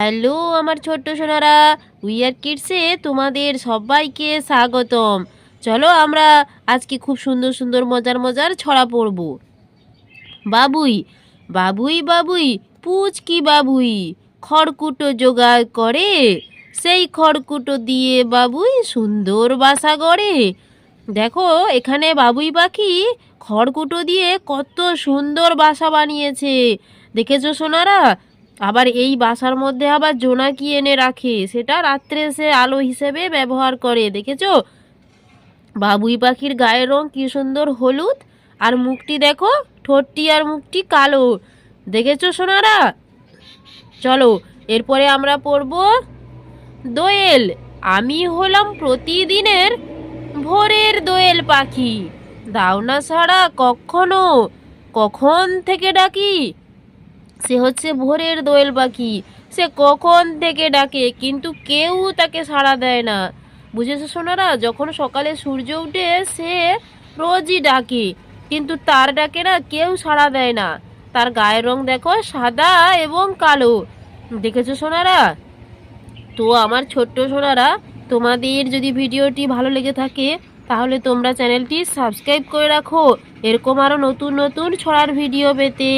Hello, আমার ছোট্ট Sonara. Wear কিডসে তোমাদের সবাইকে স্বাগতম। চলো আমরা আজকে খুব সুন্দর সুন্দর, মজার মজার ছড়া পড়ব। বাবুই বাবুই বাবুই, পুচকি বাবুই, খড়কুটো জোগাড় করে। সেই খড়কুটো দিয়ে বাবুই সুন্দর বাসা গড়ে। দেখো, এখানে বাবুই পাখি খড়কুটো দিয়ে কত সুন্দর বাসা বানিয়েছে। দেখেছ সোনারা? আবার এই বাসার মধ্যে আবার জোনাকি এনে রাখে? সেটা রাত্রে সে আলো হিসেবে ব্যবহার করে, দেখেছ? বাবুই পাখির গায়ের রং কি সুন্দর হলুদ, আর মুখটি দেখো, ঠোঁটটি আর মুখটি কালো। দেখেছ সোনারা? চলো, এরপরে আমরা পড়ব দোয়েল। আমি হলাম প্রতিদিনের ভোরের দোয়েল পাখি। দাও না ছাড়া কখনো, কখন থেকে ডাকি? সে হচ্ছে ভোরের দোয়েল পাখি। সে কখন থেকে ডাকে, কিন্তু কেউ তাকে সাড়া দেয় না। বুঝেছ সোনারা, যখন সকালে সূর্য উঠে, সে রোজই ডাকে, কিন্তু তার ডাকে না কেউ সাড়া দেয় না। তার গায়ের রং দেখো, সাদা এবং কালো। দেখেছ সোনারা? তো আমার ছোট্ট সোনারা, তোমাদের যদি ভিডিওটি ভালো লেগে থাকে, তাহলে তোমরা চ্যানেলটি সাবস্ক্রাইব করে রাখো। এরকম আরও নতুন নতুন ছড়ার ভিডিও পেতে।